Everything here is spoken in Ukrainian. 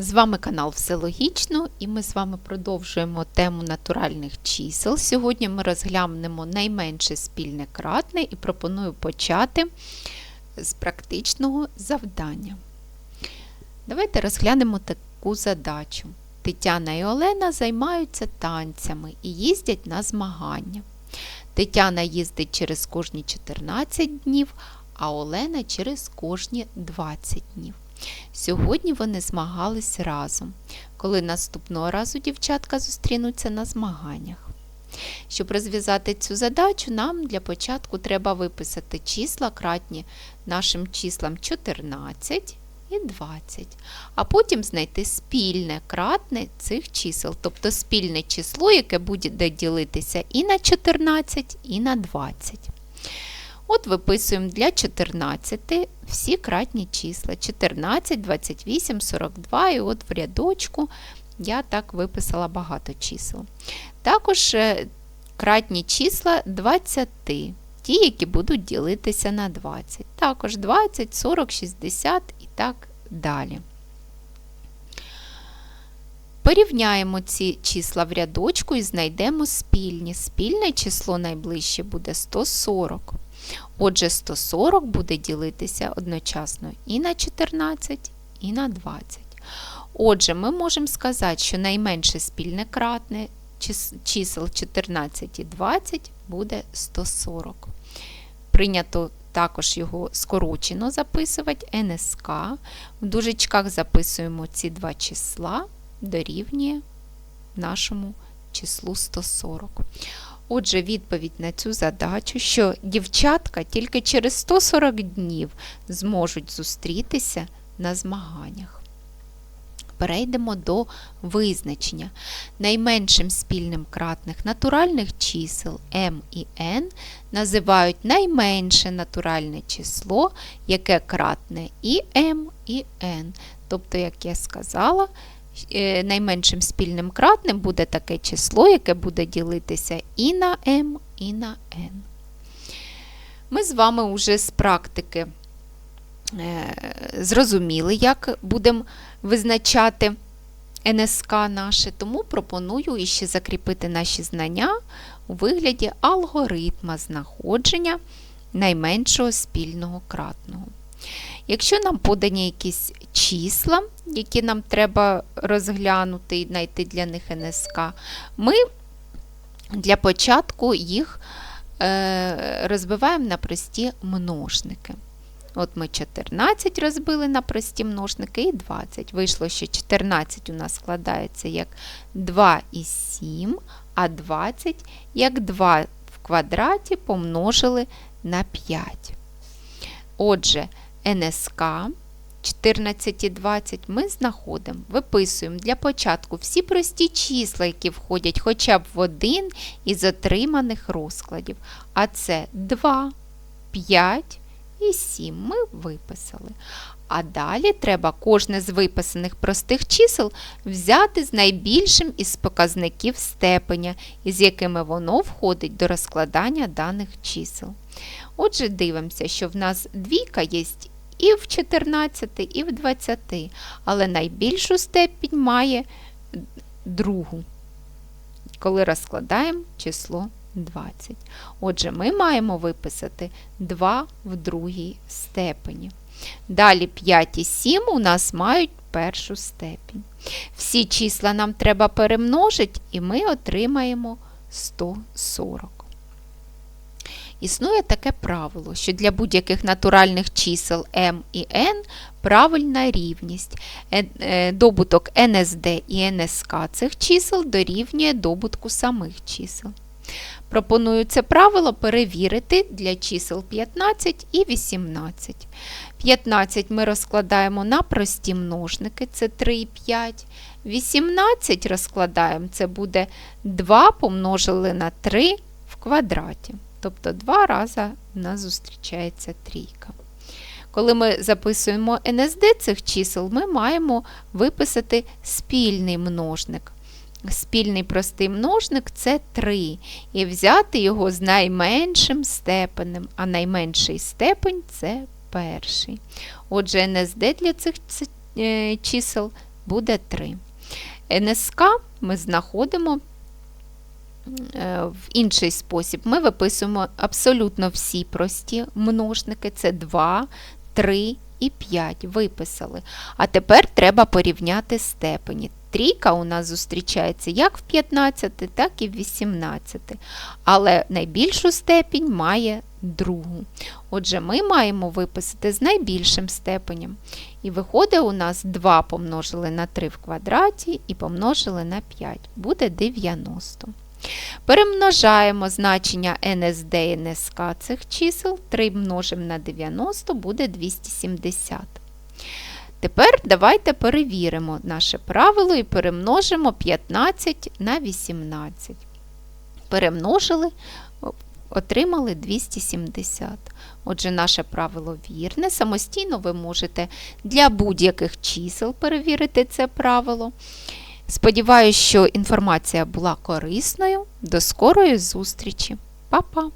З вами канал Все Логічно і ми з вами продовжуємо тему натуральних чисел. Сьогодні ми розглянемо найменше спільне кратне і пропоную почати з практичного завдання. Давайте розглянемо таку задачу. Тетяна і Олена займаються танцями і їздять на змагання. Тетяна їздить через кожні 14 днів, а Олена через кожні 20 днів. Сьогодні вони змагались разом, коли наступного разу дівчатка зустрінуться на змаганнях. Щоб розв'язати цю задачу, нам для початку треба виписати числа кратні нашим числам 14 і 20, а потім знайти спільне кратне цих чисел, тобто спільне число, яке буде ділитися і на 14, і на 20. От виписуємо для 14 всі кратні числа. 14, 28, 42, і от в рядочку я так виписала багато чисел. Також е, кратні числа 20, ті, які будуть ділитися на 20. Також 20, 40, 60 і так далі. Порівняємо ці числа в рядочку і знайдемо спільні. Спільне число найближче буде 140. Отже, 140 буде ділитися одночасно і на 14, і на 20. Отже, ми можемо сказати, що найменше спільне кратне чисел 14 і 20 буде 140. Прийнято також його скорочено записувати НСК. В дужечках записуємо ці два числа дорівнює нашому числу 140. Отже, відповідь на цю задачу, що дівчатка тільки через 140 днів зможуть зустрітися на змаганнях. Перейдемо до визначення. Найменшим спільним кратних натуральних чисел m і n називають найменше натуральне число, яке кратне і m, і n. Тобто, як я сказала, найменшим спільним кратним буде таке число, яке буде ділитися і на m, і на n. Ми з вами вже з практики е, зрозуміли, як будемо визначати НСК наше, тому пропоную іще закріпити наші знання у вигляді алгоритма знаходження найменшого спільного кратного. Якщо нам подані якісь числа, які нам треба розглянути і знайти для них НСК, ми для початку їх е, розбиваємо на прості множники. От ми 14 розбили на прості множники і 20. Вийшло, що 14 у нас складається як 2 і 7, а 20 як 2 в квадраті помножили на 5. Отже, НСК 14,20 ми знаходимо, виписуємо для початку всі прості числа, які входять хоча б в один із отриманих розкладів. А це 2, 5 і 7 ми виписали. А далі треба кожне з виписаних простих чисел взяти з найбільшим із показників степеня, із якими воно входить до розкладання даних чисел. Отже, дивимося, що в нас двійка є і в 14, і в 20, але найбільшу степінь має другу, коли розкладаємо число 20. Отже, ми маємо виписати 2 в другій степені. Далі 5 і 7 у нас мають першу степінь. Всі числа нам треба перемножити, і ми отримаємо 140. Існує таке правило, що для будь-яких натуральних чисел m і n правильна рівність. Е, е, добуток НСД і НСК цих чисел дорівнює добутку самих чисел. Пропоную це правило перевірити для чисел 15 і 18. 15 ми розкладаємо на прості множники, це 3 і 5. 18 розкладаємо, це буде 2 помножили на 3 в квадраті. Тобто два рази в нас зустрічається трійка. Коли ми записуємо НСД цих чисел, ми маємо виписати спільний множник. Спільний простий множник це 3. І взяти його з найменшим степенем, а найменший степень це перший. Отже, НСД для цих е, чисел буде 3. НСК ми знаходимо е, в інший спосіб. Ми виписуємо абсолютно всі прості множники. Це 2, 3 і 5. Виписали. А тепер треба порівняти степені. Трійка у нас зустрічається як в 15, так і в 18. Але найбільшу степінь має другу. Отже, ми маємо виписати з найбільшим степенем. І виходить у нас 2 помножили на 3 в квадраті і помножили на 5. Буде 90. Перемножаємо значення НСД і НСК цих чисел. 3 множимо на 90 буде 270. Тепер давайте перевіримо наше правило і перемножимо 15 на 18. Перемножили, отримали 270. Отже, наше правило вірне. Самостійно ви можете для будь-яких чисел перевірити це правило. Сподіваюсь, що інформація була корисною. До скорої зустрічі. Па-па!